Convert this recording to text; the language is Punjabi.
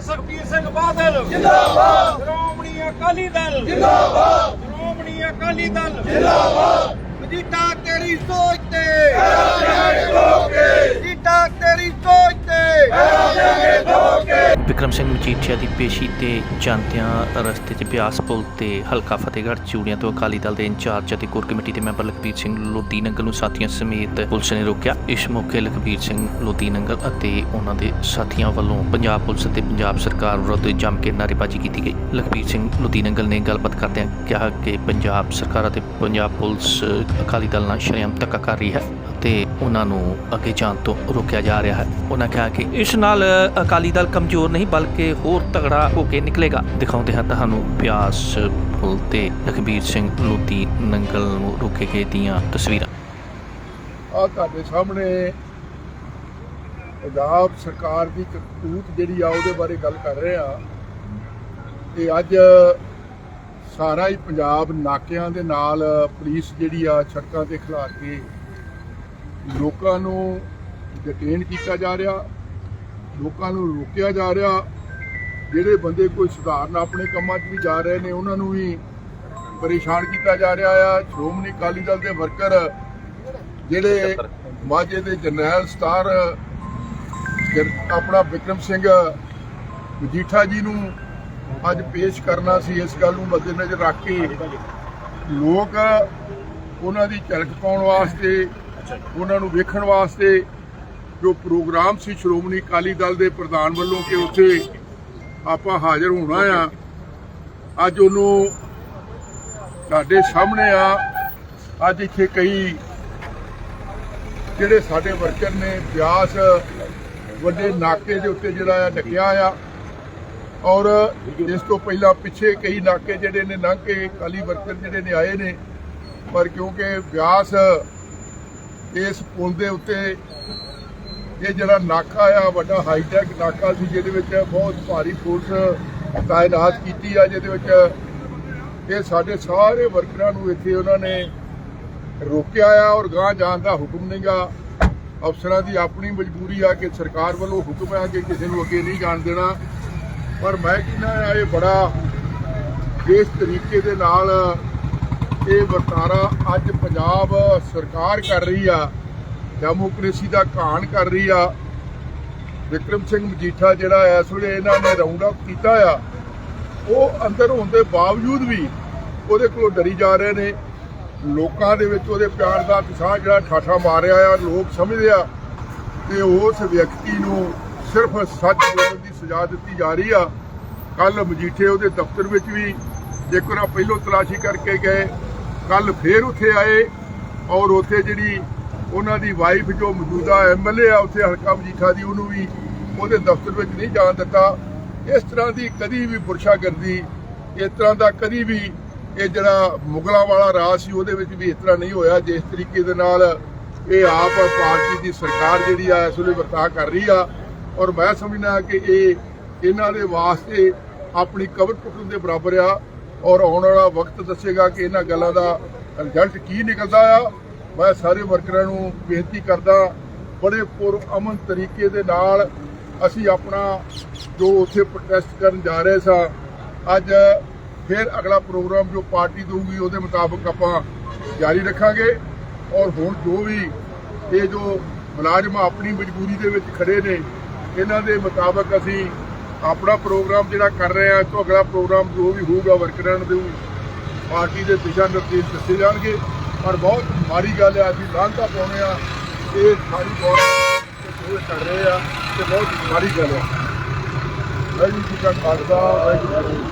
ਸਿੰਘ ਬਾਦਲ। ਜਿੰਦਾਬਾਦ। ਸ਼੍ਰੋਮਣੀ ਅਕਾਲੀ ਦਲ। ਜਿੰਦਾਬਾਦ। ਸ਼੍ਰੋਮਣੀ ਅਕਾਲੀ ਦਲ। ਜਿੰਦਾਬਾਦ। ਮਜੀਠਾ ਤੇਰੀ ਸੋਚ ਤੇ। ਮਜੀਠਾ ਤੇਰੀ ਸੋਚ ਤੇ। ਵਿਕਰਮ ਸਿੰਘ ਮਜੀਠੀਆ ਦੀ ਪੇਸ਼ੀ ਤੇ ਜਾਂਦਿਆਂ ਰਸਤੇ 'ਚ ਬਿਆਸ ਪੁਲ ਤੇ ਹਲਕਾ ਫਤਿਹਗੜ੍ਹ ਚੂੜੀਆਂ ਤੋਂ ਅਕਾਲੀ ਦਲ ਦੇ ਇੰਚਾਰਜ ਅਤੇ ਕੋਰ ਕਮੇਟੀ ਦੇ ਮੈਂਬਰ ਲਖਬੀਰ ਸਿੰਘ ਲੋਧੀ ਨੰਗਲ ਨੂੰ ਸਾਥੀਆਂ ਸਮੇਤ ਪੁਲਿਸ ਨੇ ਰੋਕਿਆ। ਇਸ ਮੌਕੇ ਲਖਬੀਰ ਸਿੰਘ ਲੋਧੀ ਨੰਗਲ ਅਤੇ ਉਹਨਾਂ ਦੇ ਸਾਥੀਆਂ ਵੱਲੋਂ ਪੰਜਾਬ ਪੁਲਿਸ ਅਤੇ ਪੰਜਾਬ ਸਰਕਾਰ ਵਿਰੁੱਧ ਜੰਮ ਕੇ ਨਾਅਰੇਬਾਜ਼ੀ ਕੀਤੀ ਗਈ। ਲਖਬੀਰ ਸਿੰਘ ਲੋਧੀ ਨੰਗਲ ਨੇ ਗੱਲਬਾਤ ਕਰਦਿਆਂ ਕਿਹਾ ਕਿ ਪੰਜਾਬ ਸਰਕਾਰ ਅਤੇ ਪੰਜਾਬ ਪੁਲਿਸ ਅਕਾਲੀ ਦਲ ਨਾਲ ਸ਼ਰੇਆਮ ਧੱਕਾ ਕਰ ਰਹੀ ਹੈ ਤੇ ਉਹਨਾਂ ਨੂੰ ਅੱਗੇ ਜਾਣ ਤੋਂ ਰੋਕਿਆ ਜਾ ਰਿਹਾ ਹੈ। ਉਹਨਾਂ ਕਿਹਾ ਕਿ ਇਸ ਨਾਲ ਅਕਾਲੀ ਦਲ ਕਮਜ਼ੋਰ ਨਹੀਂ ਬਲਕਿ ਹੋਰ ਤਗੜਾ ਹੋ ਕੇ ਨਿਕਲੇਗਾ। ਦਿਖਾਉਂਦੇ ਹਾਂ ਤੁਹਾਨੂੰ ਬਿਆਸ ਪੁਲ ਤੇ ਲਖਬੀਰ ਸਿੰਘ ਲੋਧੀ ਨੰਗਲ ਨੂੰ ਰੋਕੇ ਗਏ ਦੀਆਂ ਤਸਵੀਰਾਂ। ਆ ਤੁਹਾਡੇ ਸਾਹਮਣੇ ਪੰਜਾਬ ਸਰਕਾਰ ਦੀ ਕਰਤੂਤ ਜਿਹੜੀ ਆ, ਉਹਦੇ ਬਾਰੇ ਗੱਲ ਕਰ ਰਹੇ ਆ ਤੇ ਅੱਜ ਸਾਰਾ ਹੀ ਪੰਜਾਬ ਨਾਕਿਆਂ ਦੇ ਨਾਲ ਪੁਲਿਸ ਜਿਹੜੀ ਆ, ਸੜਕਾਂ ਤੇ ਖਿਲਾਰ ਕੇ ਲੋਕਾਂ ਨੂੰ ਡਿਟੇਨ ਕੀਤਾ ਜਾ ਰਿਹਾ। ਲੋਕਾਂ ਨੂੰ ਰੋਕਿਆ ਜਾ ਰਿਹਾ। ਜਿਹੜੇ ਬੰਦੇ ਕੋਈ ਸੁਧਾਰਨ ਆਪਣੇ ਕੰਮਾਂ 'ਚ ਵੀ ਜਾ ਰਹੇ ਨੇ, ਉਹਨਾਂ ਨੂੰ ਵੀ ਪਰੇਸ਼ਾਨ ਕੀਤਾ ਜਾ ਰਿਹਾ ਆ। ਸ਼੍ਰੋਮਣੀ ਅਕਾਲੀ ਦਲ ਦੇ ਵਰਕਰ, ਜਿਹੜੇ ਮਾਝੇ ਦੇ ਜਰਨੈਲ ਸਟਾਰ ਆਪਣਾ ਵਿਕਰਮ ਸਿੰਘ ਮਜੀਠਾ ਜੀ ਨੂੰ ਅੱਜ ਪੇਸ਼ ਕਰਨਾ ਸੀ। ਇਸ ਗੱਲ ਨੂੰ ਮੱਦੇਨਜ਼ਰ ਰੱਖ ਕੇ ਲੋਕ ਉਹਨਾਂ ਦੀ ਝਲਕ ਪਾਉਣ ਵਾਸਤੇ, ਉਹਨਾਂ ਨੂੰ ਵੇਖਣ ਵਾਸਤੇ ਜੋ ਪ੍ਰੋਗਰਾਮ ਸੀ ਸ਼੍ਰੋਮਣੀ ਅਕਾਲੀ ਦਲ ਦੇ ਪ੍ਰਧਾਨ ਵੱਲੋਂ ਕਿ ਉੱਥੇ ਆਪਾਂ ਹਾਜ਼ਰ ਹੋਣਾ ਆ, ਅੱਜ ਉਹਨੂੰ ਤੁਹਾਡੇ ਸਾਹਮਣੇ ਆ। ਅੱਜ ਇੱਥੇ ਕਈ ਜਿਹੜੇ ਸਾਡੇ ਵਰਕਰ ਨੇ, ਬਿਆਸ ਵੱਡੇ ਨਾਕੇ ਦੇ ਉੱਤੇ ਜਿਹੜਾ ਆ ਡੱਕਿਆ ਆ। ਔਰ ਇਸ ਤੋਂ ਪਹਿਲਾਂ ਪਿੱਛੇ ਕਈ ਨਾਕੇ ਜਿਹੜੇ ਨੇ, ਲੰਘ ਕੇ ਕਾਲੀ ਵਰਕਰ ਜਿਹੜੇ ਨੇ ਆਏ ਨੇ। ਪਰ ਕਿਉਂਕਿ ਬਿਆਸ ਇਸ ਪੁਲ ਦੇ ਉੱਤੇ ਇਹ ਜਿਹੜਾ ਨਾਕਾ ਆ, ਵੱਡਾ ਹਾਈਟੈਕ ਨਾਕਾ ਸੀ, ਜਿਹਦੇ ਵਿੱਚ ਬਹੁਤ ਭਾਰੀ ਫੋਰਸ ਤਾਇਨਾਤ ਕੀਤੀ ਆ, ਜਿਹਦੇ ਵਿੱਚ ਇਹ ਸਾਡੇ ਸਾਰੇ ਵਰਕਰਾਂ ਨੂੰ ਇੱਥੇ ਉਹਨਾਂ ਨੇ ਰੋਕਿਆ ਆ ਔਰ ਗਾਂ ਜਾਣ ਦਾ ਹੁਕਮ ਨਹੀਂਗਾ ਅਫਸਰਾਂ ਦੀ ਆਪਣੀ ਮਜਬੂਰੀ ਆ ਕਿ ਸਰਕਾਰ ਵੱਲੋਂ ਹੁਕਮ ਆ ਕਿ ਕਿਸੇ ਨੂੰ ਅੱਗੇ ਨਹੀਂ ਜਾਣ ਦੇਣਾ। ਪਰ ਮੈਂ ਕਹਿੰਦਾ ਆ, ਇਹ ਬੜਾ ਇਸ ਤਰੀਕੇ ਦੇ ਨਾਲ ਇਹ ਵਰਤਾਰਾ ਅੱਜ ਪੰਜਾਬ ਸਰਕਾਰ ਕਰ ਰਹੀ ਆ। ਡੈਮੋਕ੍ਰੇਸੀ ਦਾ ਘਾਣ ਕਰ ਰਹੀ ਆ। ਵਿਕਰਮ ਸਿੰਘ ਮਜੀਠਾ ਜਿਹੜਾ ਇਸ ਵੇਲੇ ਇਹਨਾਂ ਨੇ ਰਾਉਂਡ ਅਪ ਕੀਤਾ ਆ, ਉਹ ਅੰਦਰ ਹੋਣ ਦੇ ਬਾਵਜੂਦ ਵੀ ਉਹਦੇ ਕੋਲੋਂ ਡਰੀ ਜਾ ਰਹੇ ਨੇ। ਲੋਕਾਂ ਦੇ ਵਿੱਚ ਉਹਦੇ ਪਿਆਰ ਦਾ ਉਤਸ਼ਾਹ ਜਿਹੜਾ ਠਾਠਾ ਮਾਰ ਰਿਹਾ ਆ, ਲੋਕ ਸਮਝਦੇ ਆ ਕਿ ਉਸ ਵਿਅਕਤੀ ਨੂੰ ਸਿਰਫ ਸੱਚ ਬੋਲਣ ਦੀ ਸਜ਼ਾ ਦਿੱਤੀ ਜਾ ਰਹੀ ਆ। ਕੱਲ ਮਜੀਠੇ ਉਹਦੇ ਦਫ਼ਤਰ ਵਿੱਚ ਵੀ ਇੱਕ ਵਾਰ ਪਹਿਲੋਂ ਤਲਾਸ਼ੀ ਕਰਕੇ ਗਏ। ਕੱਲ ਫੇਰ ਉੱਥੇ ਆਏ ਔਰ ਉੱਥੇ ਜਿਹੜੀ ਉਹਨਾਂ ਦੀ ਵਾਈਫ ਜੋ ਮੌਜੂਦਾ ਐਮਐਲਏ ਆ, ਉੱਥੇ ਹਲਕਾ ਮਜੀਠਾ ਦੀ, ਉਹਨੂੰ ਵੀ ਉਹਦੇ ਦਫ਼ਤਰ ਵਿੱਚ ਨਹੀਂ ਜਾਣ ਦਿੱਤਾ। ਇਸ ਤਰ੍ਹਾਂ ਦੀ ਕਦੀ ਵੀ ਪੁਰਸ਼ਾਗਰਦੀ, ਇਸ ਤਰ੍ਹਾਂ ਦਾ ਕਦੀ ਵੀ ਇਹ ਜਿਹੜਾ ਮੁਗਲਾਂ ਵਾਲਾ ਰਾਜ ਸੀ, ਉਹਦੇ ਵਿੱਚ ਵੀ ਇਸ ਤਰ੍ਹਾਂ ਨਹੀਂ ਹੋਇਆ, ਜਿਸ ਤਰੀਕੇ ਦੇ ਨਾਲ ਇਹ ਆਪ ਪਾਰਟੀ ਦੀ ਸਰਕਾਰ ਜਿਹੜੀ ਆ, ਇਸ ਵੇਲੇ ਵਰਤਾ ਕਰ ਰਹੀ ਆ। ਔਰ ਮੈਂ ਸਮਝਣਾ ਕਿ ਇਹ ਇਹਨਾਂ ਦੇ ਵਾਸਤੇ ਆਪਣੀ ਕਬਰ ਪੁੱਟਣ ਦੇ ਬਰਾਬਰ ਆ। ਔਰ ਆਉਣ ਵਾਲਾ ਵਕਤ ਦੱਸੇਗਾ ਕਿ ਇਹਨਾਂ ਗੱਲਾਂ ਦਾ ਰਿਜ਼ਲਟ ਕੀ ਨਿਕਲਦਾ ਆ। ਮੈਂ ਸਾਰੇ ਵਰਕਰਾਂ ਨੂੰ ਬੇਨਤੀ ਕਰਦਾ, ਬੜੇ ਪੁਰ ਅਮਨ ਤਰੀਕੇ ਦੇ ਨਾਲ ਅਸੀਂ ਆਪਣਾ ਜੋ ਉੱਥੇ ਪ੍ਰੋਟੈਸਟ ਕਰਨ ਜਾ ਰਹੇ ਸਾਂ, ਅੱਜ ਫਿਰ ਅਗਲਾ ਪ੍ਰੋਗਰਾਮ ਜੋ ਪਾਰਟੀ ਦਊਗੀ ਉਹਦੇ ਮੁਤਾਬਕ ਆਪਾਂ ਜਾਰੀ ਰੱਖਾਂਗੇ। ਔਰ ਹੁਣ ਜੋ ਵੀ ਇਹ ਜੋ ਮੁਲਾਜ਼ਮ ਆਪਣੀ ਮਜਬੂਰੀ ਦੇ ਵਿੱਚ ਖੜੇ ਨੇ, ਇਹਨਾਂ ਦੇ ਮੁਤਾਬਕ ਅਸੀਂ ਆਪਣਾ ਪ੍ਰੋਗਰਾਮ ਜਿਹੜਾ ਕਰ ਰਹੇ ਆ ਤੋਂ ਅਗਲਾ ਪ੍ਰੋਗਰਾਮ ਜੋ ਵੀ ਹੋਊਗਾ ਵਰਕਰਾਂ ਨੂੰ ਪਾਰਟੀ ਦੇ ਦਿਸ਼ਾ ਨਿਰਦੇਸ਼ ਦੱਸੇ ਜਾਣਗੇ। ਪਰ ਬਹੁਤ ਮਾੜੀ ਗੱਲ ਹੈ ਅਸੀਂ ਲਾਂਘਾ ਪਾਉਣੇ ਆ ਇਹ ਸਾਰੀ ਬਹੁਤ ਜੋ ਇਹ ਕਰ ਰਹੇ ਆ, ਤੇ ਬਹੁਤ ਮਾੜੀ ਗੱਲ ਆ ਵਾਹਿਗੁਰੂ ਜੀ ਕਾ ਖਾਲਸਾ, ਵਾਹਿਗੁਰੂ